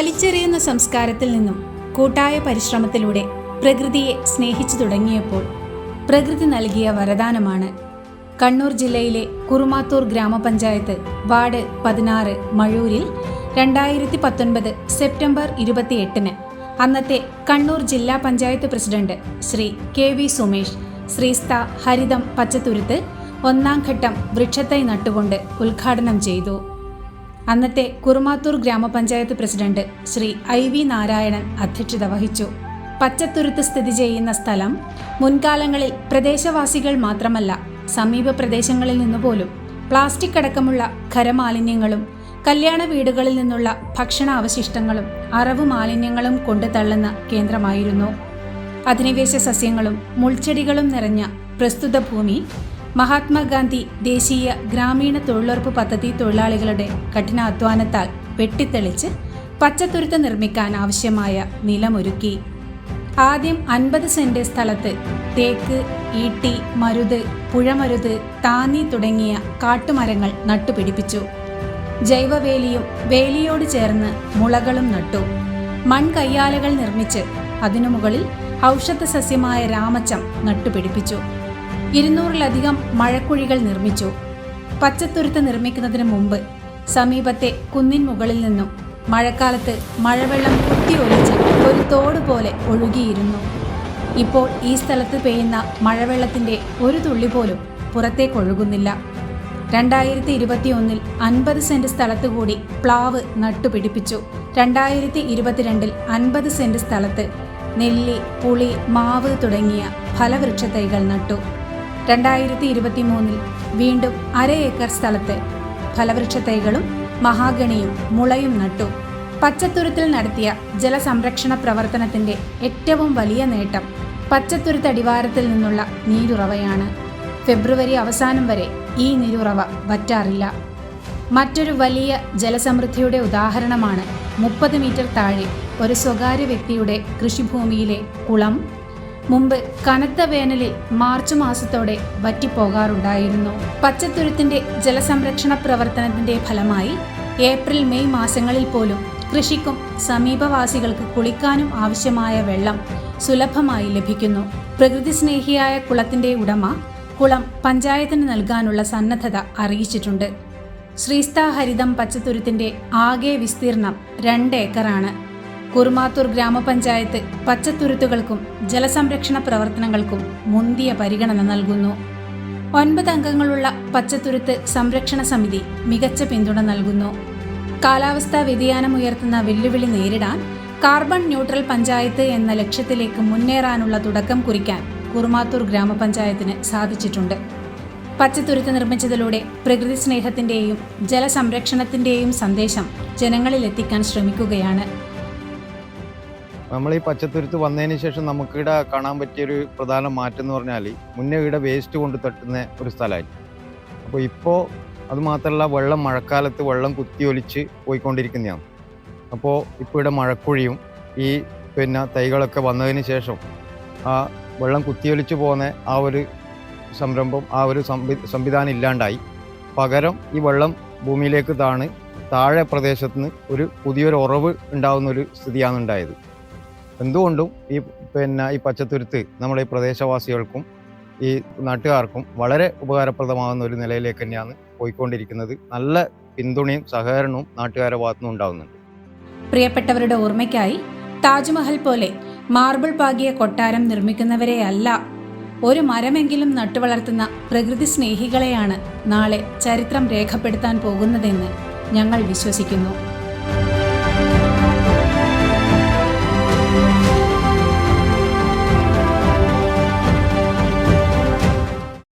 വലിച്ചെറിയുന്ന സംസ്കാരത്തിൽ നിന്നും കൂട്ടായ പരിശ്രമത്തിലൂടെ പ്രകൃതിയെ സ്നേഹിച്ചു തുടങ്ങിയപ്പോൾ പ്രകൃതി നൽകിയ വരദാനമാണ്. കണ്ണൂർ ജില്ലയിലെ കുറുമാത്തൂർ ഗ്രാമപഞ്ചായത്ത് വാർഡ് പതിനാറ് മഴൂരിൽ രണ്ടായിരത്തി പത്തൊൻപത് സെപ്റ്റംബർ ഇരുപത്തിയെട്ടിന് അന്നത്തെ കണ്ണൂർ ജില്ലാ panchayat president Shri K V Sumesh ശ്രീസ്ത ഹരിതം പച്ചത്തുരുത്ത് ഒന്നാം ഘട്ടം വൃക്ഷത്തൈ നട്ടുകൊണ്ട് ഉദ്ഘാടനം ചെയ്തു. അന്നത്തെ കുറുമാത്തൂർ ഗ്രാമപഞ്ചായത്ത് president Shri I V Narayanan അധ്യക്ഷത വഹിച്ചു. പച്ചത്തുരുത്ത് സ്ഥിതി ചെയ്യുന്ന സ്ഥലം മുൻകാലങ്ങളിൽ പ്രദേശവാസികൾ മാത്രമല്ല സമീപ പ്രദേശങ്ങളിൽ നിന്നുപോലും പ്ലാസ്റ്റിക് അടക്കമുള്ള ഖരമാലിന്യങ്ങളും കല്യാണ വീടുകളിൽ നിന്നുള്ള ഭക്ഷണ അവശിഷ്ടങ്ങളും അറവു മാലിന്യങ്ങളും കൊണ്ടു തള്ളുന്ന കേന്ദ്രമായിരുന്നു. അധിനിവേശ സസ്യങ്ങളും മുൾച്ചെടികളും നിറഞ്ഞ പ്രസ്തുത ഭൂമി മഹാത്മാഗാന്ധി ദേശീയ ഗ്രാമീണ തൊഴിലുറപ്പ് പദ്ധതി തൊഴിലാളികളുടെ കഠിനാധ്വാനത്താൽ വെട്ടിത്തെളിച്ച് പച്ചത്തുരുത്ത് നിർമ്മിക്കാൻ ആവശ്യമായ നിലമൊരുക്കി. ആദ്യം അൻപത് സെന്റ് സ്ഥലത്ത് തേക്ക് ഈട്ടി മരുത് പുഴമരുത് താന്നി തുടങ്ങിയ കാട്ടുമരങ്ങൾ നട്ടുപിടിപ്പിച്ചു. ജൈവവേലിയും വേലിയോട് ചേർന്ന് മുളകളും നട്ടു. മൺകയ്യാലകൾ നിർമ്മിച്ച് അതിനു മുകളിൽ ഔഷധ സസ്യമായ രാമച്ചം നട്ടുപിടിപ്പിച്ചു. ഇരുന്നൂറിലധികം മഴക്കുഴികൾ നിർമ്മിച്ചു. പച്ചത്തുരുത്ത് നിർമ്മിക്കുന്നതിന് മുമ്പ് സമീപത്തെ കുന്നിൻ മുകളിൽ നിന്നും മഴക്കാലത്ത് മഴവെള്ളം കുത്തിയൊലിച്ച് ഒരു തോട് പോലെ ഒഴുകിയിരുന്നു. ഇപ്പോൾ ഈ സ്ഥലത്ത് പെയ്യുന്ന മഴവെള്ളത്തിന്റെ ഒരു തുള്ളി പോലും പുറത്തേക്ക് ഒഴുകുന്നില്ല. രണ്ടായിരത്തി ഇരുപത്തിയൊന്നിൽ അൻപത് സെന്റ് സ്ഥലത്ത് കൂടി പ്ലാവ് നട്ടുപിടിപ്പിച്ചു. രണ്ടായിരത്തി ഇരുപത്തിരണ്ടിൽ അൻപത് സെന്റ് സ്ഥലത്ത് നെല്ലി പുളി മാവ് തുടങ്ങിയ ഫലവൃക്ഷ തൈകൾ നട്ടു. രണ്ടായിരത്തി ഇരുപത്തി മൂന്നിൽ വീണ്ടും അര ഏക്കർ സ്ഥലത്ത് ഫലവൃക്ഷ തൈകളും മഹാഗണിയും മുളയും നട്ടു. പച്ചത്തുരുത്തിൽ നടത്തിയ ജലസംരക്ഷണ പ്രവർത്തനത്തിന്റെ ഏറ്റവും വലിയ നേട്ടം പച്ചത്തുരുത്ത് അടിവാരത്തിൽ നിന്നുള്ള നീരുറവയാണ്. ഫെബ്രുവരി അവസാനം വരെ ഈ നീരുറവ വറ്റാറില്ല. മറ്റൊരു വലിയ ജലസമൃദ്ധിയുടെ ഉദാഹരണമാണ് മുപ്പത് മീറ്റർ താഴെ ഒരു സ്വകാര്യ വ്യക്തിയുടെ കൃഷിഭൂമിയിലെ കുളം മുമ്പ് കനത്ത വേനലിൽ മാർച്ച് മാസത്തോടെ വറ്റിപ്പോകാറുണ്ടായിരുന്നു. പച്ചത്തുരുത്തിന്റെ ജലസംരക്ഷണ പ്രവർത്തനത്തിന്റെ ഫലമായി ഏപ്രിൽ മെയ് മാസങ്ങളിൽ പോലും കൃഷിക്കും സമീപവാസികൾക്ക് കുളിക്കാനും ആവശ്യമായ വെള്ളം സുലഭമായി ലഭിക്കുന്നു. പ്രകൃതി സ്നേഹിയായ കുളത്തിന്റെ ഉടമ കുളം പഞ്ചായത്തിന് നൽകാനുള്ള സന്നദ്ധത അറിയിച്ചിട്ടുണ്ട്. ശ്രീസ്ത ഹരിതം പച്ചത്തുരുത്തിന്റെ ആകെ വിസ്തീർണം രണ്ട് ഏക്കറാണ്. കുറുമാത്തൂർ ഗ്രാമപഞ്ചായത്ത് പച്ചത്തുരുത്തുകൾക്കും ജലസംരക്ഷണ പ്രവർത്തനങ്ങൾക്കും മുന്തിയ പരിഗണന നൽകുന്നു. ഒൻപത് അംഗങ്ങളുള്ള പച്ചത്തുരുത്ത് സംരക്ഷണ സമിതി മികച്ച പിന്തുണ നൽകുന്നു. കാലാവസ്ഥാ വ്യതിയാനം ഉയർത്തുന്ന വെല്ലുവിളി നേരിടാൻ കാർബൺ ന്യൂട്രൽ പഞ്ചായത്ത് എന്ന ലക്ഷ്യത്തിലേക്ക് മുന്നേറാനുള്ള തുടക്കം കുറിക്കാൻ കുറുമാത്തൂർ ഗ്രാമപഞ്ചായത്തിന് സാധിച്ചിട്ടുണ്ട്. പച്ചത്തുരുത്ത് നിർമ്മിച്ചതിലൂടെ പ്രകൃതി സ്നേഹത്തിന്റെയും ജലസംരക്ഷണത്തിന്റെയും സന്ദേശം ജനങ്ങളിലെത്തിക്കാൻ ശ്രമിക്കുകയാണ്. നമ്മൾ ഈ പച്ചത്തുരുത്ത് വന്നതിന് ശേഷം നമുക്കിവിടെ കാണാൻ പറ്റിയ ഒരു പ്രധാന മാറ്റം എന്ന് പറഞ്ഞാൽ മുന്നേ ഇവിടെ വേസ്റ്റ് കൊണ്ട് തട്ടുന്ന ഒരു സ്ഥലമായിരുന്നു. അപ്പോൾ ഇപ്പോൾ അതുമാത്രമല്ല വെള്ളം മഴക്കാലത്ത് വെള്ളം കുത്തിയൊലിച്ച് പോയിക്കൊണ്ടിരിക്കുന്നതാണ്. അപ്പോൾ ഇപ്പോൾ ഇവിടെ മഴക്കുഴിയും ഈ പിന്നെ തൈകളൊക്കെ വന്നതിന് ശേഷം ആ വെള്ളം കുത്തിയൊലിച്ച് പോകുന്ന ആ ഒരു സംരംഭം ആ ഒരു സംവി സംവിധാനം ഇല്ലാണ്ടായി. പകരം ഈ വെള്ളം ഭൂമിയിലേക്ക് താണ് താഴെ പ്രദേശത്ത് നിന്ന് ഒരു പുതിയൊരു ഉറവ് ഉണ്ടാകുന്ന ഒരു സ്ഥിതിയാണ് ഉണ്ടായത് എന്തുകൊണ്ടും ഈ പിന്നെ ഈ പച്ചത്തുരുത്ത് നമ്മുടെ ഈ പ്രദേശവാസികൾക്കും ഈ നാട്ടുകാർക്കും വളരെ ഉപകാരപ്രദമാകുന്ന ഒരു നിലയിലേക്ക് തന്നെയാണ് പോയിക്കൊണ്ടിരിക്കുന്നത്. നല്ല പിന്തുണയും സഹകരണവും നാട്ടുകാരുടെ ഭാഗത്തുനിന്ന് ഉണ്ടാകുന്നുണ്ട്. പ്രിയപ്പെട്ടവരുടെ ഓർമ്മയ്ക്കായി താജ്മഹൽ പോലെ മാർബിൾ പാകിയ കൊട്ടാരം നിർമ്മിക്കുന്നവരെയല്ല ഒരു മരമെങ്കിലും നട്ടുവളർത്തുന്ന പ്രകൃതി സ്നേഹികളെയാണ് നാളെ ചരിത്രം രേഖപ്പെടുത്താൻ പോകുന്നതെന്ന് ഞങ്ങൾ വിശ്വസിക്കുന്നു.